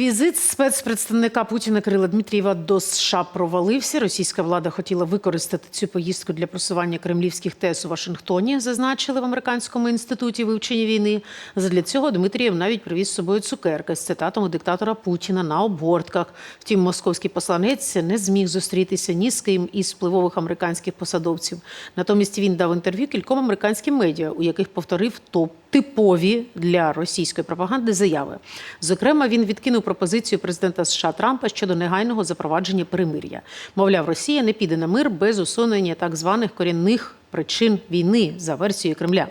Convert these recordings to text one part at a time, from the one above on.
Візит спецпредставника Путіна Кирила Дмитрієва до США провалився. Російська влада хотіла використати цю поїздку для просування кремлівських тез у Вашингтоні, зазначили в американському інституті вивчення війни. Задля цього Дмитрієв навіть привіз з собою цукерки з цитатами диктатора Путіна на обортках. Втім, московський посланець не зміг зустрітися ні з ким із впливових американських посадовців. Натомість він дав інтерв'ю кільком американським медіа, у яких повторив топ типові для російської пропаганди заяви. Зокрема, він відкинув пропозицію президента США Трампа щодо негайного запровадження перемир'я. Мовляв, Росія не піде на мир без усунення так званих корінних причин війни за версією Кремля.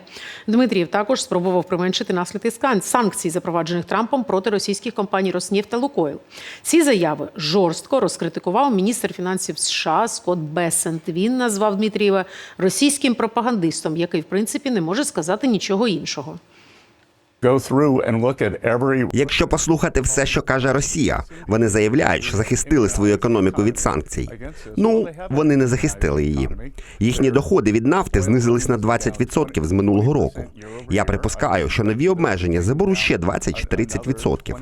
Дмитрієв також спробував применшити наслідки санкцій, запроваджених Трампом проти російських компаній «Роснефть» та Лукойл. Ці заяви жорстко розкритикував міністр фінансів США Скотт Бесент. Він назвав Дмитрієва російським пропагандистом, який в принципі не може сказати нічого іншого. Якщо послухати все, що каже Росія, вони заявляють, що захистили свою економіку від санкцій. Ну вони не захистили її. Їхні доходи від нафти знизились на 20% з минулого року. Я припускаю, що нові обмеження заберуть ще 20 чи 30%.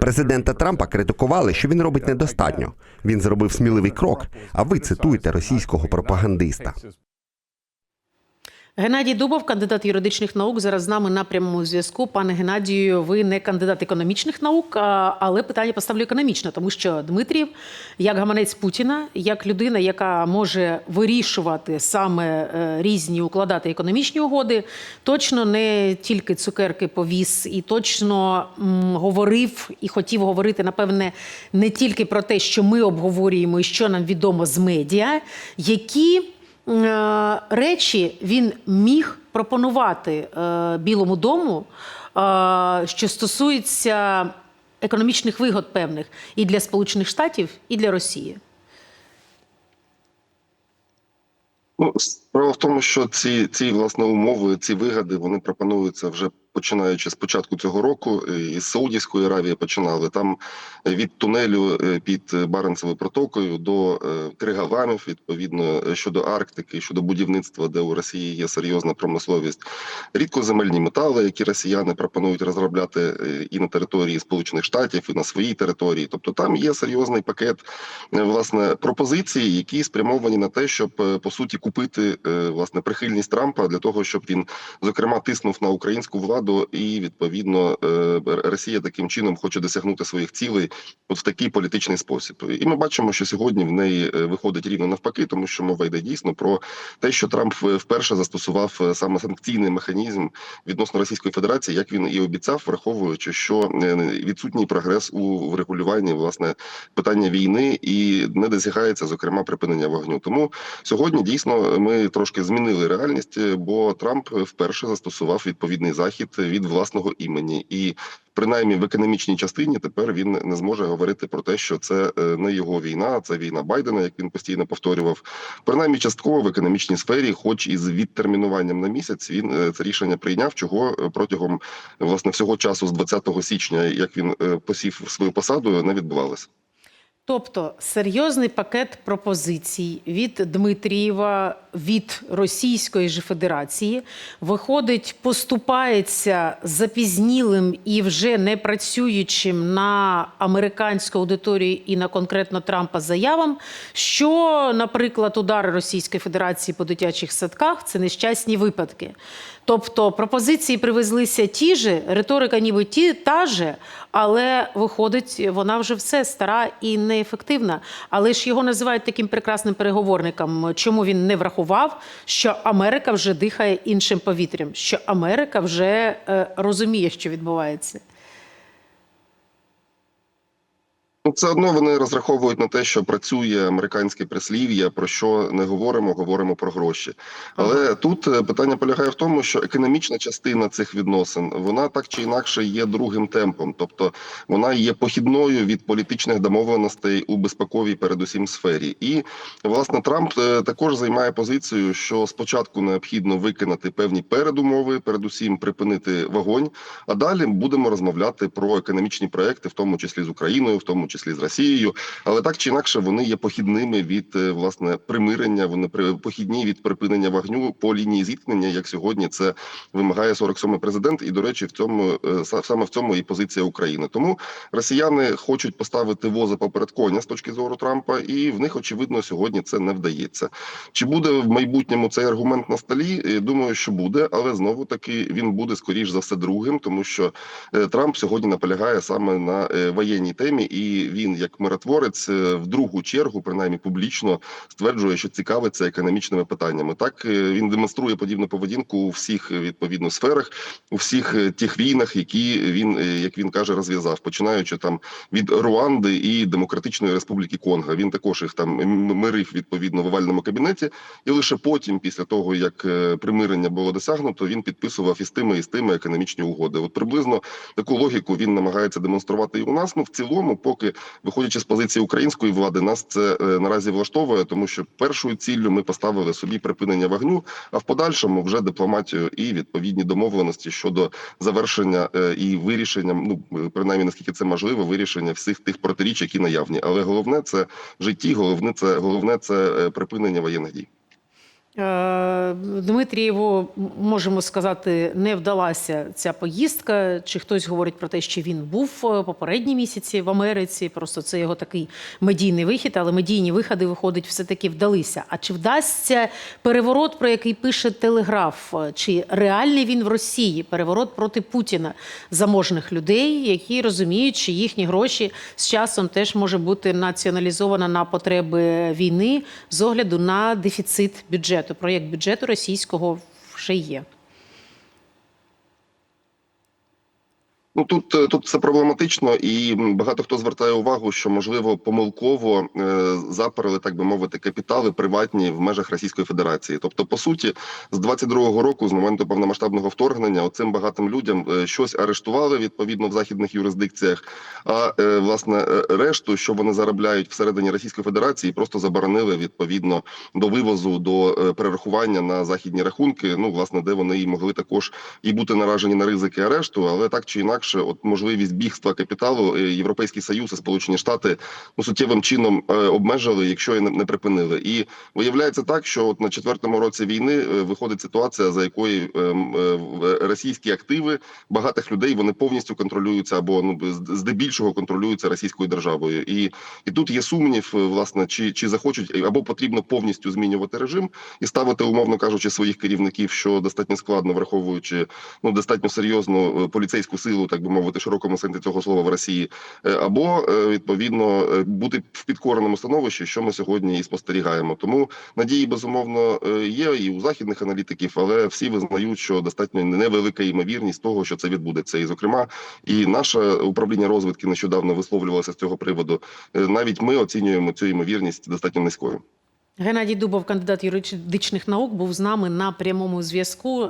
Президента Трампа критикували, що він робить недостатньо. Він зробив сміливий крок. А ви цитуєте російського пропагандиста. Геннадій Дубов, кандидат юридичних наук, зараз з нами на прямому зв'язку. Пане Геннадію, ви не кандидат економічних наук, але питання поставлю економічно, тому що Дмитрів, як гаманець Путіна, як людина, яка може вирішувати саме е, різні укладати економічні угоди, точно не тільки цукерки повіз і точно м, говорив і хотів говорити, напевне, не тільки про те, що ми обговорюємо і що нам відомо з медіа, які речі він міг пропонувати е, Білому дому, е, що стосується економічних вигод певних і для Сполучених Штатів, і для Росії. Ну, справа в тому, що ці, ці власне умови, ці вигади, вони пропонуються вже починаючи з початку цього року. е, Із Саудівської Аравії починали там е, від тунелю е, під Баренцевою протокою до Кригаламів, відповідно щодо Арктики, щодо будівництва, де у Росії є серйозна промисловість, рідкоземельні метали, які росіяни пропонують розробляти і на території Сполучених Штатів, і на своїй території. Тобто там є серйозний пакет власне пропозицій, які спрямовані на те, щоб по суті купити власне прихильність Трампа для того, щоб він зокрема тиснув на українську владу, і відповідно е, Росія таким чином хоче досягнути своїх цілей от в такий політичний спосіб. І ми бачимо, що сьогодні в неї е, виходить рівно навпаки, тому що мова йде дійсно про те, що Трамп е, вперше застосував саме санкційний механізм відносно Російської Федерації, як він і обіцяв, враховуючи, що відсутній прогрес у врегулюванні власне питання війни і не досягається зокрема припинення вогню. Тому сьогодні дійсно ми трошки змінили реальність, бо Трамп вперше застосував відповідний захід від власного імені і. Принаймні в економічній частині тепер він не зможе говорити про те, що це е, не його війна, це війна Байдена, як він постійно повторював. Принаймні, частково в економічній сфері, хоч і з відтермінуванням на місяць, він е, це рішення прийняв, чого е, протягом власне всього часу з 20 січня, як він посів свою посаду, не відбувалося. Тобто серйозний пакет пропозицій від Дмитрієва від Російської ж Федерації виходить, поступається запізнілим і вже не працюючим на американську аудиторію і на конкретно Трампа заявам, що, наприклад, удари Російської Федерації по дитячих садках це нещасні випадки. Тобто пропозиції привезлися ті ж, риторика ніби ті та же, але виходить, вона вже все стара і неефективна. Але ж його називають таким прекрасним переговорником. Чому він не врахував, що Америка вже дихає іншим повітрям, що Америка вже е, розуміє, що відбувається. Ну, Все одно вони розраховують на те, що працює американське прислів'я, про що не говоримо, говоримо про гроші. Але тут е, питання полягає в тому, що економічна частина цих відносин вона так чи інакше є другим темпом, тобто вона є похідною від політичних домовленостей у безпековій, передусім сфері. І власне Трамп е, також займає позицію, що спочатку необхідно виконати певні передумови, передусім припинити вогонь. А далі будемо розмовляти про економічні проекти, в тому числі з Україною, в тому числі з Росією. Але так чи інакше вони є похідними від е, власне примирення. Вони похідні від припинення вогню по лінії зіткнення, як сьогодні це вимагає 47-й президент. І до речі, в цьому е, саме в цьому і позиція України. Тому росіяни хочуть поставити воза поперед коня з точки зору Трампа, і в них очевидно сьогодні це не вдається. Чи буде в майбутньому цей аргумент на столі? Е, Думаю, що буде, але знову таки він буде скоріш за все другим, тому що Трамп сьогодні наполягає саме на воєнній темі, і він, як миротворець, е, в другу чергу, принаймні публічно, стверджує, що цікавиться економічними питаннями. Так е, він демонструє подібну поведінку у всіх е, відповідно сферах, у всіх тих війнах, які він, як він каже, розв'язав, починаючи там від Руанди і Демократичної Республіки Конго. Він також їх там мирив відповідно в овальному кабінеті, і лише потім, після того як примирення було досягнуто, він підписував із тими і з тими економічні угоди. От приблизно таку логіку він намагається демонструвати і у нас. Ну в цілому, поки виходячи з позиції української влади, нас це е, наразі влаштовує, тому що першою ціллю ми поставили собі припинення вогню, а в подальшому вже дипломатію і відповідні домовленості щодо завершення е, і вирішення, ну принаймні наскільки це можливо, вирішення всіх тих протиріч, які наявні. Але головне це житті, головне це головне це е, припинення воєнних дій. Е, Дмитрієву, можемо сказати, не вдалася ця поїздка. Чи хтось говорить про те, що він був е, попередні місяці в Америці? Просто це його такий медійний вихід, але медійні виходи, виходить, все-таки вдалися. А чи вдасться переворот, про який пише Телеграф? Чи реальний він в Росії? Переворот проти Путіна заможних людей, які розуміють, що їхні гроші з часом теж може бути націоналізовано на потреби війни з огляду на дефіцит бюджету. Проєкт бюджету російського вже є. Ну тут е, тут це проблематично, і багато хто звертає увагу, що можливо помилково е, заперли, так би мовити, капітали приватні в межах Російської Федерації. Тобто, по суті, з 22-го року, з моменту повномасштабного вторгнення, оцим багатим людям е, щось арештували відповідно в західних юрисдикціях. А власне решту, що вони заробляють всередині Російської Федерації, просто заборонили відповідно до вивозу, до перерахування на західні рахунки. Ну власне, де вони і могли також і бути наражені на ризики арешту, але так чи інакше, от можливість бігства капіталу е, Європейський Союз і Сполучені Штати ну суттєвим чином е, обмежили, якщо і не, припинили. І виявляється так, що от на четвертому році війни е, виходить ситуація, за якої ем, російські активи багатих людей вони повністю контролюються або ну здебільшого контролюються російською державою. І, і тут є сумнів, власне, чи, чи захочуть або потрібно повністю змінювати режим і ставити, умовно кажучи, своїх керівників, що достатньо складно, враховуючи ну достатньо серйозну поліцейську силу, так би мовити, широкому сенсі цього слова в Росії, Е, або е, відповідно е, бути в підкореному становищі, що ми сьогодні і спостерігаємо. Тому надії безумовно є і у західних аналітиків, але всі визнають, що достатньо невелика ймовірність того, що це відбудеться. І зокрема, і наше управління розвідки нещодавно висловлювалося з цього приводу. Навіть ми оцінюємо цю ймовірність достатньо низькою. Геннадій Дубов, кандидат юридичних наук, був з нами на прямому зв'язку.